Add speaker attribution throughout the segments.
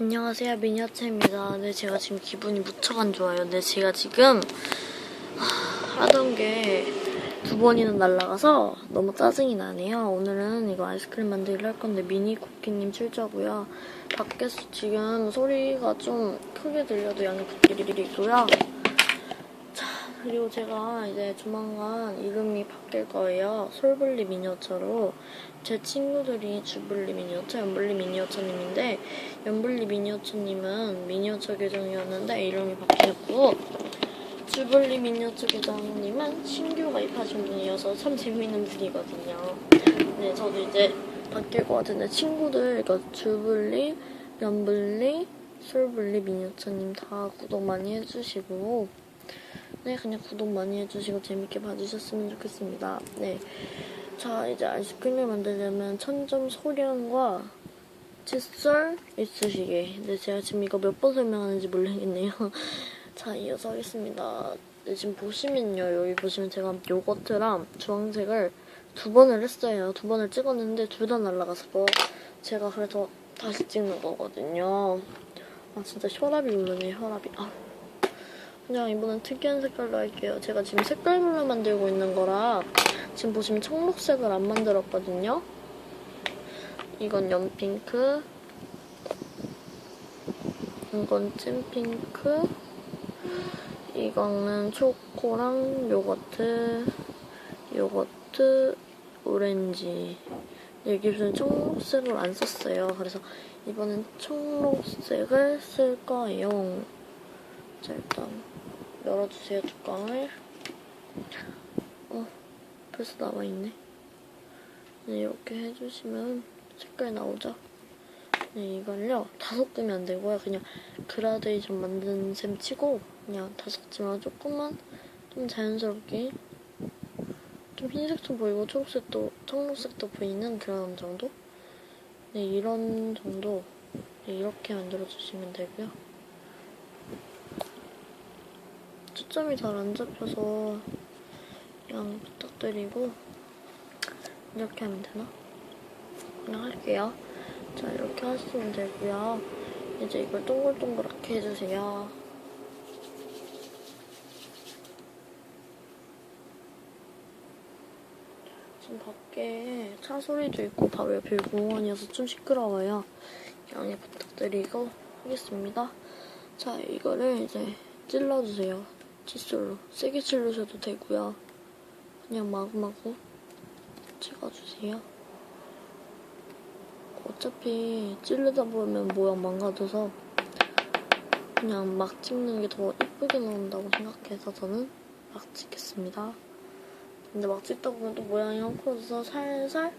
Speaker 1: 안녕하세요 미니어체입니다. 네 제가 지금 기분이 무척 안 좋아요. 네 제가 지금 하, 하던 게 두 번이나 날라가서 너무 짜증이 나네요. 오늘은 이거 아이스크림 만들기를 할 건데 미니 쿠키님 출자고요. 밖에서 지금 소리가 좀 크게 들려도 양해 부탁드리고요. 자 그리고 제가 이제 조만간 이름이 바뀔 거예요. 솔블리 미니어처로 제 친구들이 주블리 미니어처, 연블리 미니어처님인데 연블리 미니어처님은 미니어처 계정이었는데 이름이 바뀌었고 주블리 미니어처 계정님은 신규 가입하신 분이어서 참 재밌는 분이거든요. 네, 저도 이제 바뀔 것 같은데 친구들 그러니까 주블리, 연블리, 솔블리 미니어처님 다 구독 많이 해주시고 네, 그냥 구독 많이 해주시고 재밌게 봐주셨으면 좋겠습니다. 네. 자, 이제 아이스크림을 만들려면 천점 소량과 칫솔 있으시게. 근데 제가 지금 이거 몇 번 설명하는지 모르겠네요. 자, 이어서 하겠습니다. 네, 지금 보시면요. 여기 보시면 제가 요거트랑 주황색을 두 번을 했어요. 두 번을 찍었는데 둘 다 날라가서 제가 그래서 다시 찍는 거거든요. 아, 진짜 혈압이 오르네, 혈압이. 아. 그냥 이번엔 특이한 색깔로 할게요. 제가 지금 색깔별로 만들고 있는 거라 지금 보시면 청록색을 안 만들었거든요. 이건 연핑크, 이건 찐핑크, 이거는 초코랑 요거트, 요거트, 오렌지. 여기서는 청록색을 안 썼어요. 그래서 이번엔 청록색을 쓸 거예요. 자, 일단 열어주세요, 뚜껑을. 어, 벌써 나와있네. 네, 이렇게 해주시면 색깔 나오죠? 네, 이걸요, 다 섞으면 안 되고요. 그냥 그라데이션 만드는 셈 치고, 그냥 다 섞지만 조금만 좀 자연스럽게 좀 흰색도 보이고 초록색도, 청록색도 보이는 그런 정도? 네, 이런 정도. 네, 이렇게 만들어 주시면 되고요. 초점이 잘 안 잡혀서 양 부탁드리고 이렇게 하면 되나? 그냥 할게요. 자 이렇게 하시면 되고요. 이제 이걸 동글동글하게 해주세요. 지금 밖에 차 소리도 있고 바로 옆에 공원이어서 좀 시끄러워요. 양해 부탁드리고 하겠습니다. 자 이거를 이제 찔러주세요. 칫솔로. 세게 찔러셔도 되고요. 그냥 마구마구 찍어주세요. 어차피 찌르다 보면 모양 망가져서 그냥 막 찍는 게 더 이쁘게 나온다고 생각해서 저는 막 찍겠습니다. 근데 막 찍다 보면 또 모양이 헝클어져서 살살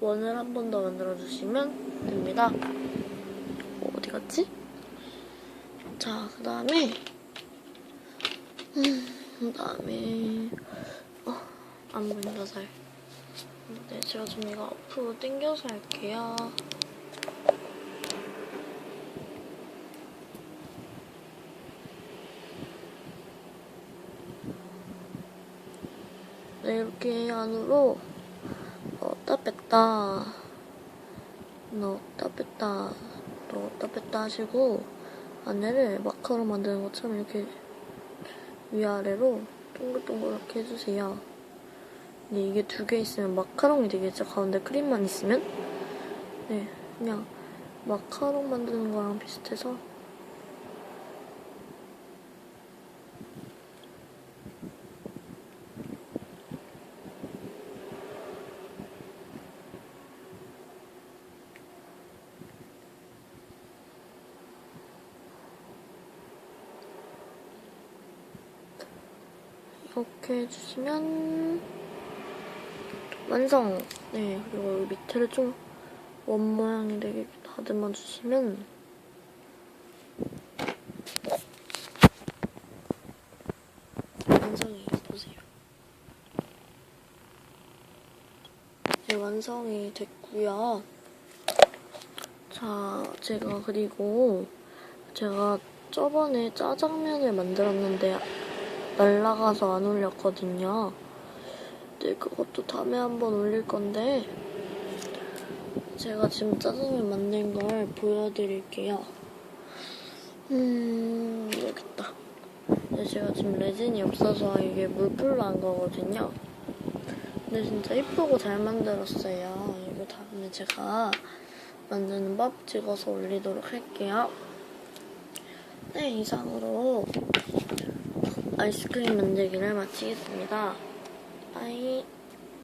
Speaker 1: 원을 한 번 더 만들어주시면 됩니다. 어, 어디 갔지? 자, 그 다음에 그 다음에 어, 안 보인다 잘. 네, 제가 좀 이거 앞으로 당겨서 할게요. 네, 이렇게 안으로 넣었다 뺐다 넣었다 뺐다 넣었다 뺐다 하시고 안에를 마카롱 만드는 것처럼 이렇게 위아래로 동글동글하게 해주세요. 근데 이게 두 개 있으면 마카롱이 되겠죠? 가운데 크림만 있으면? 네, 그냥 마카롱 만드는 거랑 비슷해서 이렇게 해주시면 완성! 네, 그리고 여기 밑에를 좀 원 모양이 되게 다듬어 주시면 완성이 보세요. 네, 완성이 됐고요. 자, 제가 그리고 제가 저번에 짜장면을 만들었는데 날라가서 안 올렸거든요. 네, 그것도 다음에 한번 올릴 건데 제가 지금 짜장면 만든 걸 보여드릴게요. 음, 여기 있다. 근데 제가 지금 레진이 없어서 이게 물풀로 한 거거든요. 근데 진짜 이쁘고 잘 만들었어요. 이거 다음에 제가 만드는 법 찍어서 올리도록 할게요. 네, 이상으로 아이스크림 만들기를 마치겠습니다. 바이.